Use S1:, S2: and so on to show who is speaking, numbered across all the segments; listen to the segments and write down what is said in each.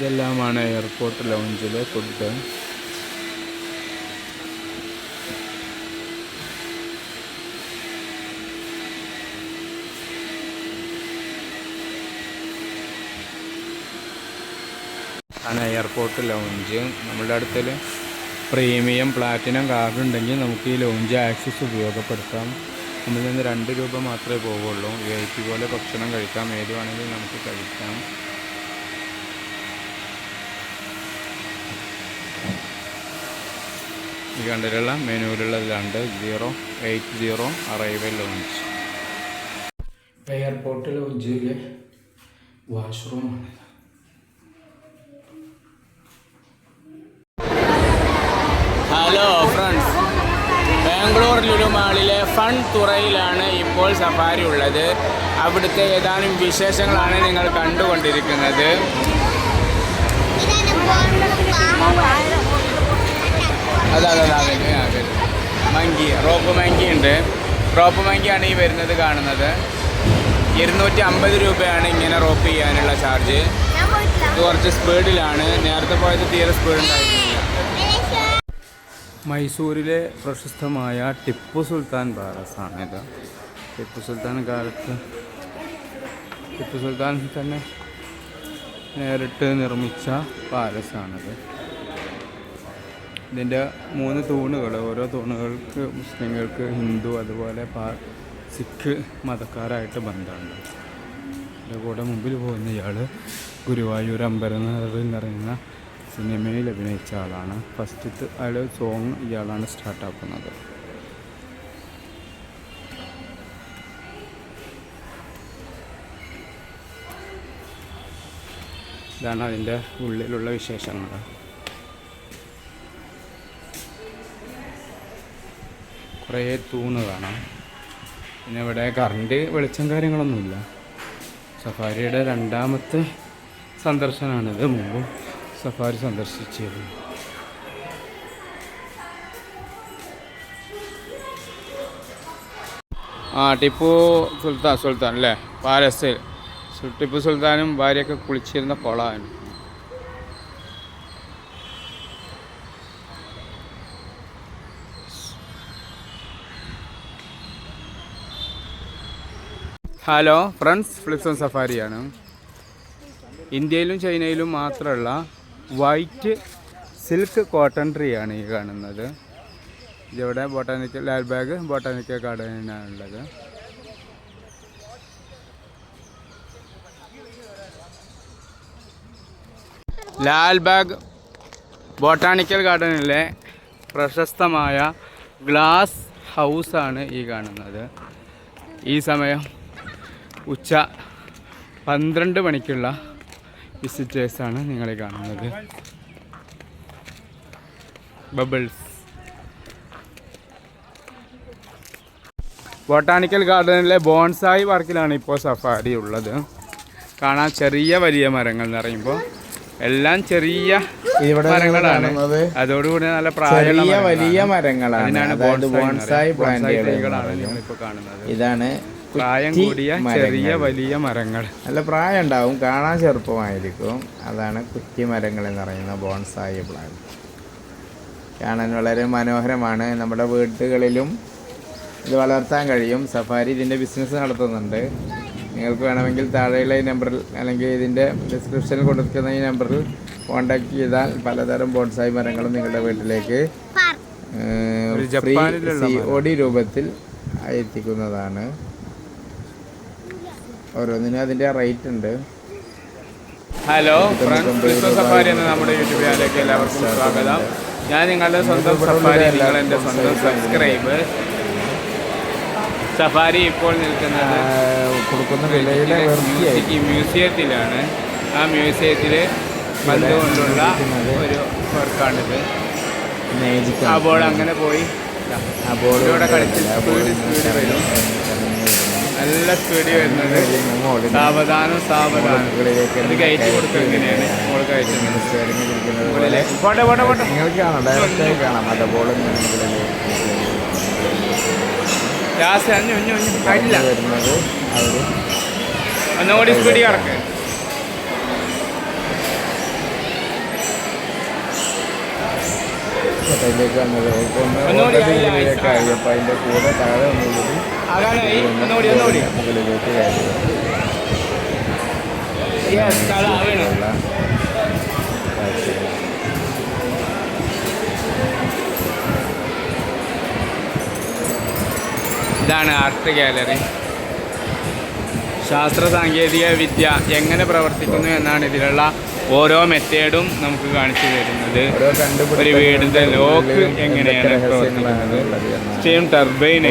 S1: ഇതെല്ലാമാണ് എയർപോർട്ട് ലോഞ്ചിലെ ഫുഡ് ആണ് എയർപോർട്ട് ലോഞ്ച് നമ്മുടെ അടുത്തിൽ പ്രീമിയം പ്ലാറ്റിനം കാർഡ് ഉണ്ടെങ്കിൽ നമുക്ക് ഈ ലോഞ്ച് ആക്സസ് ഉപയോഗപ്പെടുത്താം. നമ്മളിൽ നിന്ന് രണ്ട് രൂപ മാത്രമേ പോവുള്ളൂ വി ഐ പി പോലെ ഭക്ഷണം കഴിക്കാം. ഏത് വേണമെങ്കിലും നമുക്ക് കഴിക്കാം. ഈ കണ്ടിട്ടുള്ള മെനുവിലുള്ളതിലുണ്ട് zero eight zero arrival lounge. എയർപോർട്ടിൽ ഉജ്ജിയിലെ വാഷ്റൂമാണിത് ഹലോ ഫ്രണ്ട്സ് ബാംഗ്ലൂർ ലുലുമാളിലെ ഫൺ തുറയിലാണ് ഇപ്പോൾ സഫാരി ഉള്ളത്. അവിടുത്തെ ഏതാനും വിശേഷങ്ങളാണ് നിങ്ങൾ കണ്ടുകൊണ്ടിരിക്കുന്നത്. മങ്കി റോപ്പ് മങ്കി ഉണ്ട്. റോപ്പ് മങ്കിയാണ് ഈ വരുന്നത് കാണുന്നത്. ഇരുന്നൂറ്റി അമ്പത് രൂപയാണ് ഇങ്ങനെ റോപ്പ് ചെയ്യാനുള്ള ചാർജ്. ഇത് കുറച്ച് സ്പീഡിലാണ്. നേരത്തെ പോയത് തീരെ സ്പീഡ് മൈസൂരിലെ പ്രശസ്തമായ ടിപ്പു സുൽത്താൻ പാലസാണ് ഇത്. ടിപ്പു സുൽത്താൻ കാലത്ത് ടിപ്പു സുൽത്താൻ തന്നെ നേരിട്ട് നിർമ്മിച്ച പാലസാണിത്. ഇതിന്റെ മൂന്ന് തൂണുകൾ. ഓരോ തൂണുകൾക്ക് മുസ്ലിങ്ങൾക്ക് ഹിന്ദു അതുപോലെ പാ സിഖ് മതക്കാരായിട്ട് ബന്ധമുണ്ട്. എന്റെ കൂടെ മുമ്പിൽ പോകുന്ന ഇയാൾ ഗുരുവായൂർ അമ്പരനാഥിൽ നിറയുന്ന സിനിമയിൽ അഭിനയിച്ച ആളാണ്. ഫസ്റ്റത്തെ അയാൾ സോങ് ഇയാളാണ് സ്റ്റാർട്ടാക്കുന്നത് ഇതാണ് അതിന്റെ ഉള്ളിലുള്ള വിശേഷങ്ങൾ. കുറേ തൂണ് കാണാം. പിന്നെ ഇവിടെ കറണ്ട് വെളിച്ചം കാര്യങ്ങളൊന്നുമില്ല. സഫാരിയുടെ രണ്ടാമത്തെ സന്ദർശനമാണിത് മുമ്പും സഫാരി സന്ദർശിച്ചിരുന്നു ആ ടിപ്പു സുൽത്താൻ സുൽത്താൻ അല്ലേ? പാലസ് ടിപ്പു സുൽത്താനും ഭാര്യയൊക്കെ കുളിച്ചിരുന്ന കുളമാണ് ഹലോ ഫ്രണ്ട്സ് ഫ്ലിപ്സൺ സഫാരിയാണ് ഇന്ത്യയിലും ചൈനയിലും മാത്രമുള്ള വൈറ്റ് സിൽക്ക് കോട്ടൺ ട്രീ ആണ് ഈ കാണുന്നത്. ഇതിവിടെ ബോട്ടാനിക്കൽ ലാൽ ബാഗ് ബോട്ടാനിക്കൽ ഗാർഡനാണുള്ളത് ലാൽ ബാഗ് ബോട്ടാണിക്കൽ ഗാർഡനിലെ പ്രശസ്തമായ ഗ്ലാസ് ഹൗസാണ് ഈ കാണുന്നത്. ഈ സമയം ഉച്ച പന്ത്രണ്ട് മണിക്കുള്ള വിസിറ്റേഴ്സാണ് നിങ്ങളെ കാണുന്നത്. ബബിൾസ്. ബൊട്ടാണിക്കൽ ഗാർഡനിലെ ബോൺസായി പാർക്കിലാണ് ഇപ്പോൾ സഫാരി ഉള്ളത്. കാണാൻ ചെറിയ വലിയ മരങ്ങൾ എന്ന് പറയുമ്പോൾ എല്ലാം ചെറിയ മരങ്ങളാണ്. അതോടുകൂടി നല്ല പ്രായമുള്ള
S2: വലിയ മരങ്ങളാണ്.
S1: ബോൺസായി
S2: ഇതാണ്
S1: പ്രായം കൂടിയ ചെറിയ വലിയ മരങ്ങൾ.
S2: നല്ല പ്രായം ഉണ്ടാവും കാണാൻ ചെറുപ്പമായിരിക്കും. അതാണ് കുറ്റി മരങ്ങൾ എന്ന് പറയുന്ന ബോൺസായി പ്ലാന്റ്. കാണാൻ വളരെ മനോഹരമാണ്. നമ്മുടെ വീടുകളിലും ഇത് വളർത്താൻ കഴിയും. സഫാരി ഇതിന്റെ ബിസിനസ് നടത്തുന്നുണ്ട്. നിങ്ങൾക്ക് വേണമെങ്കിൽ താഴെയുള്ള ഈ നമ്പറിൽ അല്ലെങ്കിൽ ഇതിന്റെ ഡിസ്ക്രിപ്ഷനിൽ കൊടുക്കുന്ന ഈ നമ്പറിൽ കോൺടാക്ട് ചെയ്താൽ പലതരം ബോൺസായി മരങ്ങളും നിങ്ങളുടെ വീട്ടിലേക്ക്
S1: ഒരു
S2: ഫ്രീ സി ഒ ഡി രൂപത്തിൽ എത്തിക്കുന്നതാണ്. ഓരോന്നിനും അതിന്റെ റേറ്റ് ഉണ്ട്.
S1: ഹലോ ഫ്രണ്ട്സ് സഫാരി എന്ന നമ്മുടെ യൂട്യൂബ് ചാനലിലേക്ക് എല്ലാവർക്കും സ്വാഗതം. ഞാൻ നിങ്ങളുടെ സ്വന്തം സഫാരി നിങ്ങൾ എന്റെ സ്വന്തം സബ്സ്ക്രൈബ് സഫാരി ഇപ്പോൾ നിൽക്കുന്നത് മ്യൂസിയത്തിലാണ്. ആ മ്യൂസിയത്തിൽ പന്തുകൊണ്ടുള്ള ഒരു വർക്കാണിത്. അപ്പോൾ അങ്ങനെ പോയി.
S2: ബോൾ
S1: ഇവിടെ കളിച്ച് സ്പീഡ് സ്പീഡ് വരും. നല്ല സ്പീഡിൽ വരുന്നത്. സാവധാനം സാവധാനം. ഇത് കയറ്റി കൊടുക്കുക
S2: മോൾ
S1: ഒന്നുകൂടി സ്പീഡിൽ കറക്കുക
S2: അതിലേക്ക് വന്നത്.
S1: ഒന്നുകൂടി
S2: കൂടെ താഴെ ഒന്നുകൂടി
S1: ആകാനായി ഒന്നുകൂടി ഒന്നുകൂടി
S2: മുകളിലേക്ക്
S1: യെസ് അതാവണം
S2: ഉള്ള
S1: ഇതാണ് ആർട്ട് ഗാലറി. ശാസ്ത്ര സാങ്കേതിക വിദ്യ എങ്ങനെ പ്രവർത്തിക്കുന്നു എന്നാണ് ഇതിലുള്ള ഓരോ മെത്തേഡും നമുക്ക് കാണിച്ചു തരുന്നത്. ഒരു വീടിന്റെ ലോക്ക് എങ്ങനെയാണ് പ്രവർത്തിക്കുന്നത്? സ്റ്റീം ടർബൈൻ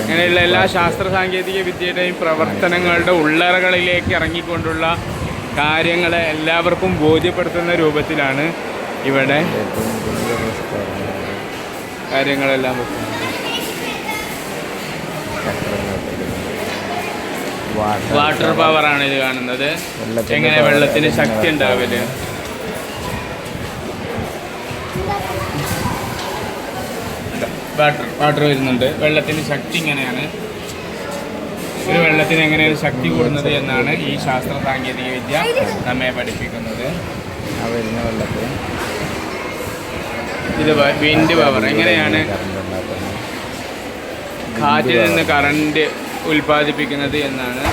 S1: അങ്ങനെയുള്ള എല്ലാ ശാസ്ത്ര സാങ്കേതിക വിദ്യയുടെയും പ്രവർത്തനങ്ങളുടെ ഉള്ളറകളിലേക്ക് ഇറങ്ങിക്കൊണ്ടുള്ള കാര്യങ്ങളെ എല്ലാവർക്കും ബോധ്യപ്പെടുത്തുന്ന രൂപത്തിലാണ് ഇവിടെ കാര്യങ്ങളെല്ലാം വെക്കുന്നത്.
S2: Water
S1: power. ആണ് ഇത് കാണുന്നത്. എങ്ങനെ വെള്ളത്തിന് ശക്തി ഉണ്ടാവില്ല. വാട്ടർ വാട്ടർ വരുന്നുണ്ട്. വെള്ളത്തിന് ശക്തി ഇങ്ങനെയാണ്. ഒരു വെള്ളത്തിന് എങ്ങനെയാണ് ശക്തി കൂടുന്നത് എന്നാണ് ഈ ശാസ്ത്ര സാങ്കേതിക വിദ്യ നമ്മെ പഠിപ്പിക്കുന്നത്.
S2: ആ വരുന്ന വെള്ളത്തിന്
S1: ഇത് വിൻഡ് പവർ എങ്ങനെയാണ്? കാറ്റിൽ നിന്ന് കറണ്ട് ഉൽപ്പാദിപ്പിക്കുന്നത് എന്നാണ്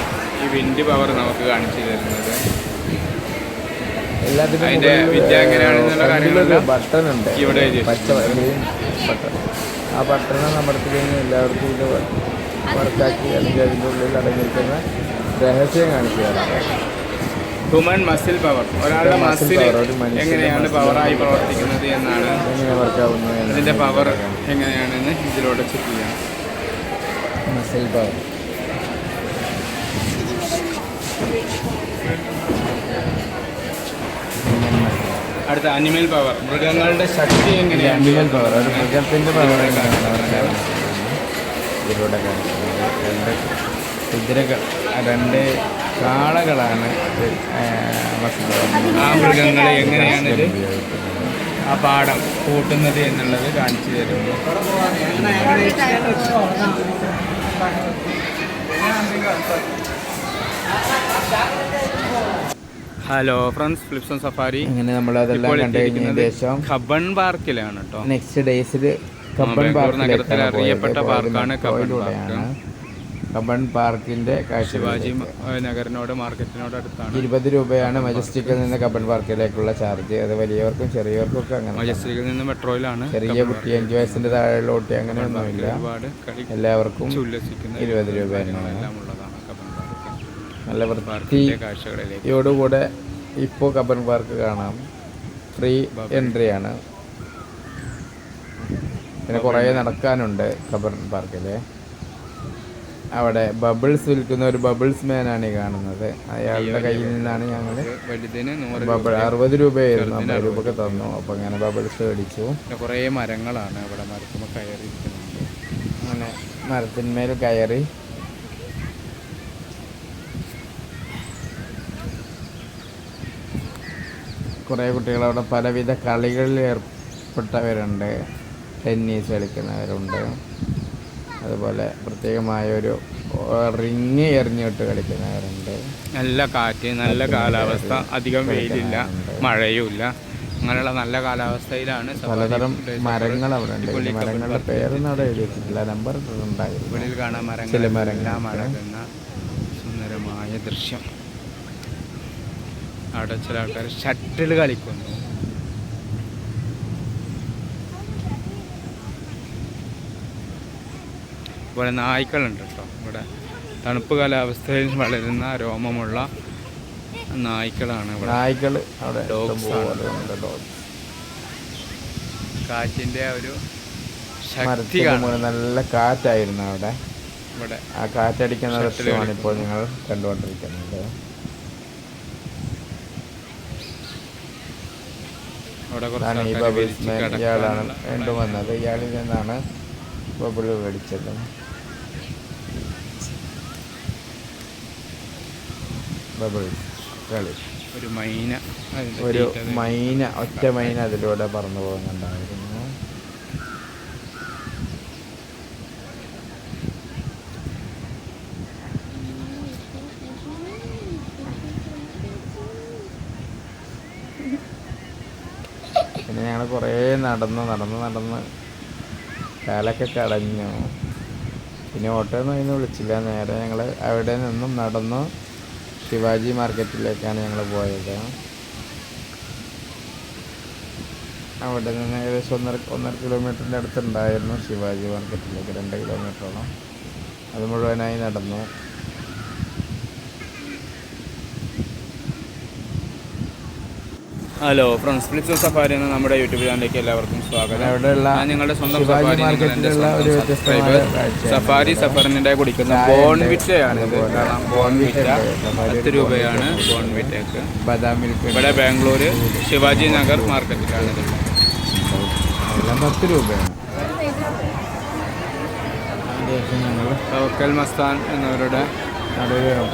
S1: ഈ വിൻഡ് പവർ നമുക്ക് കാണിച്ചു തരുന്നത്. അതിന്റെ വിദ്യ എങ്ങനെയാണെന്നുള്ള
S2: ഉണ്ട്.
S1: ഇവിടെ
S2: ആ ബട്ടൺ നമ്മുടെ എല്ലാവർക്കും ഇത് വർക്കാക്കി അല്ലെങ്കിൽ അതിന്റെ ഉള്ളിൽ അടങ്ങിയിരിക്കുന്ന രഹസ്യം കാണിച്ചു തരാം.
S1: ഹ്യൂമൻ മസിൽ പവർ ഒരാളുടെ മസിൽ എങ്ങനെയാണ് പവറായി പ്രവർത്തിക്കുന്നത് എന്നാണ് അതിന്റെ പവർ എങ്ങനെയാണെന്ന് ഇതിലൂടെ ചെക്ക് ചെയ്യാം.
S2: മസിൽ പവർ
S1: അടുത്ത അനിമൽ പവർ മൃഗങ്ങളുടെ ശക്തി എങ്ങനെയാണ്
S2: അനിമൽ പവർ ഒരു മൃഗത്തിന്റെ പവർ എങ്ങനെയാണ് ഇതിലൂടെ രണ്ട് കുതിരകൾ രണ്ട് കാളകളാണ് ആ,
S1: മൃഗങ്ങളെ എങ്ങനെയാണ് ആ പാഠം കൂട്ടുന്നത് എന്നുള്ളത് കാണിച്ചു തരുന്നു ഹലോ ഫ്രണ്ട്സ് ഫ്ലിപ്സൺ സഫാരി
S2: അങ്ങനെ നമ്മൾ അതെല്ലാം ശേഷം
S1: ഖബൺ പാർക്കിലാണ് കേട്ടോ.
S2: നെക്സ്റ്റ് ഡേയ്സിൽ കബൺ പാർക്ക്
S1: നഗരത്തിൽ അറിയപ്പെട്ട പാർക്കാണ് കബൺ
S2: പാർക്ക്. കബൺ പാർക്കിന്റെ
S1: ശിവാജി നഗരനോട് നഗറിനോട് മാർക്കറ്റിനോട് അടുത്താണ്.
S2: ഇരുപത് രൂപയാണ് മജസ്റ്റിക്കിൽ നിന്ന് കബൺ പാർക്കിലേക്കുള്ള ചാർജ്. അത് വലിയവർക്കും ചെറിയവർക്കും ഒക്കെ അങ്ങനെ
S1: മജസ്റ്റിക്കിൽ നിന്ന് മെട്രോയിലാണ്
S2: ചെറിയ കുട്ടി അഞ്ച് വയസ്സിന്റെ താഴെയുള്ള കുട്ടി
S1: അങ്ങനെ ഒന്നുമില്ല
S2: എല്ലാവർക്കും ഇരുപത് രൂപ തന്നെയാണ്
S1: എല്ലാം ഉള്ളതാണ് കബൺ പാർക്ക്
S2: നല്ല വൃത്തി
S1: പാർക്കിന്റെ കാഴ്ചകളിലേക്ക്
S2: യോടുകൂടെ ഇപ്പോൾ കബൻ പാർക്ക് കാണാം. ഫ്രീ എൻട്രി ആണ്. പിന്നെ കുറേ നടക്കാനുണ്ട് കബർ പാർക്കിൽ അവിടെ ബബിൾസ് വിൽക്കുന്ന ഒരു ബബിൾസ് മാനാണ് ഈ കാണുന്നത്. അയാളുടെ കയ്യിൽ നിന്നാണ് ഞങ്ങൾ ബബിൾ അറുപത് രൂപയായിരുന്നു അമ്പത് രൂപക്ക് തന്നു. അപ്പോൾ അങ്ങനെ ബബിൾസ് മേടിച്ചു.
S1: കുറേ മരങ്ങളാണ് അവിടെ മരത്തുമ്പോൾ കയറി
S2: അങ്ങനെ മരത്തിന്മേൽ കയറി. കുറേ കുട്ടികൾ അവിടെ പലവിധ കളികളിൽ ഏർപ്പെട്ടവരുണ്ട്. ടെന്നീസ് കളിക്കുന്നവരുണ്ട്. അതുപോലെ പ്രത്യേകമായ ഒരു റിങ് എറിഞ്ഞിട്ട് കളിക്കുന്നവരുണ്ട്.
S1: നല്ല കാറ്റ് നല്ല കാലാവസ്ഥ അധികം വെയിലില്ല മഴയുമില്ല. അങ്ങനെയുള്ള നല്ല കാലാവസ്ഥയിലാണ്
S2: പലതരം മരങ്ങൾ അവിടെ ഉണ്ട്. മരങ്ങളുടെ പേരൊന്നും അവിടെ എഴുതിയിട്ടില്ല നമ്പർ
S1: ഉണ്ടായിരുന്നു കാണാൻ മരങ്ങൾ എല്ലാം സുന്ദരമായ ദൃശ്യം. അവിടെ ചില ആൾക്കാർ ഷട്ടിൽ കളിക്കുന്നു. ഇവിടെ നായ്ക്കളുണ്ട് കേട്ടോ. ഇവിടെ തണുപ്പ് കാലാവസ്ഥയിൽ വളരുന്ന രോമമുള്ള നായ്ക്കളാണ് ഇവിടെ.
S2: നായ്ക്കൾ അവിടെ.
S1: കാറ്റിന്റെ ഒരു ശക്തി
S2: നല്ല കാറ്റായിരുന്നു അവിടെ.
S1: ഇവിടെ
S2: ആ കാറ്റടിക്കുന്ന ദൃശ്യമാണ് ഇപ്പോൾ നിങ്ങൾ കണ്ടുകൊണ്ടിരിക്കുന്നത്
S1: അവിടെ കുറച്ച്
S2: അതാണ് ഈ ബബിൾസ് മാൻ ഇയാളാണ്
S1: കിടക്കാനുള്ള
S2: വീണ്ടും വന്നത് ഇയാളിൽ നിന്നാണ് ബബിൾ മേടിച്ചത്. ബബിൾസ് കളി.
S1: ഒരു മൈന
S2: ഒരു മൈന ഒറ്റ മൈന അതിലൂടെ പറന്നു പോകുന്നുണ്ടായിരുന്നു. പിന്നെ ഞങ്ങൾ കുറേ നടന്ന് നടന്ന് നടന്ന് കാലൊക്കെ കടഞ്ഞു. പിന്നെ ഓട്ടോ ഒന്നും അതിന് വിളിച്ചില്ല. നേരെ ഞങ്ങൾ അവിടെ നിന്നും നടന്നു ശിവാജി മാർക്കറ്റിലേക്കാണ് ഞങ്ങൾ പോയത്. അവിടെ നിന്ന് ഏകദേശം ഒന്നര ഒന്നര കിലോമീറ്ററിന്റെ അടുത്തുണ്ടായിരുന്നു ശിവാജി മാർക്കറ്റിലേക്ക് രണ്ട് കിലോമീറ്ററോളം. അത് മുഴുവനായി നടന്നു.
S1: ഹലോ ഫ്രണ്ട്സ് ഫ്ലിക്സ് സഫാരി എന്ന നമ്മുടെ യൂട്യൂബ് ചാനലിലേക്ക് എല്ലാവർക്കും സ്വാഗതം.
S2: അവിടെയുള്ള
S1: ഞാൻ നിങ്ങളുടെ സ്വന്തം സഫാരി. സഫാരി സഫറിന്റെ കുടിക്കുന്ന. ബോൺവിറ്റയാണ് ഇത്. കാരണം ബോൺവിറ്റ പത്ത് രൂപയാണ് ബോൺവിറ്റക്ക്
S2: ബദാം മിൽക്ക്
S1: ഇവിടെ ബാംഗ്ലൂർ ശിവാജി നഗർ മാർക്കറ്റിലാണ് ഇത്.
S2: പത്ത് രൂപയാണ്.
S1: തവക്കൽ മസ്താൻ എന്നവരുടെ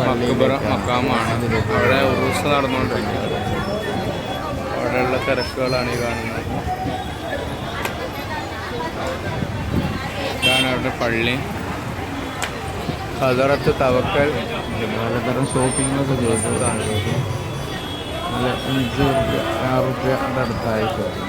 S1: മക്കുബറ. മക്കാമാണ്. അവിടെ ഉറൂസ് നടന്നുകൊണ്ടിരിക്കുന്നത്. അവിടെയുള്ള തിരക്കുകളാണ് ഈ കാണുന്നത്. ഇതാണ് അവിടെ പള്ളി. ഹദറത്ത് തവക്കൽ.
S2: പലതരം ഷോപ്പിങ്ങൊക്കെ ചെയ്തതാണ് നല്ല അഞ്ച് റുപ്യ ആറ് റുപ്യ അടുത്തായി. ഷോപ്പിംഗ്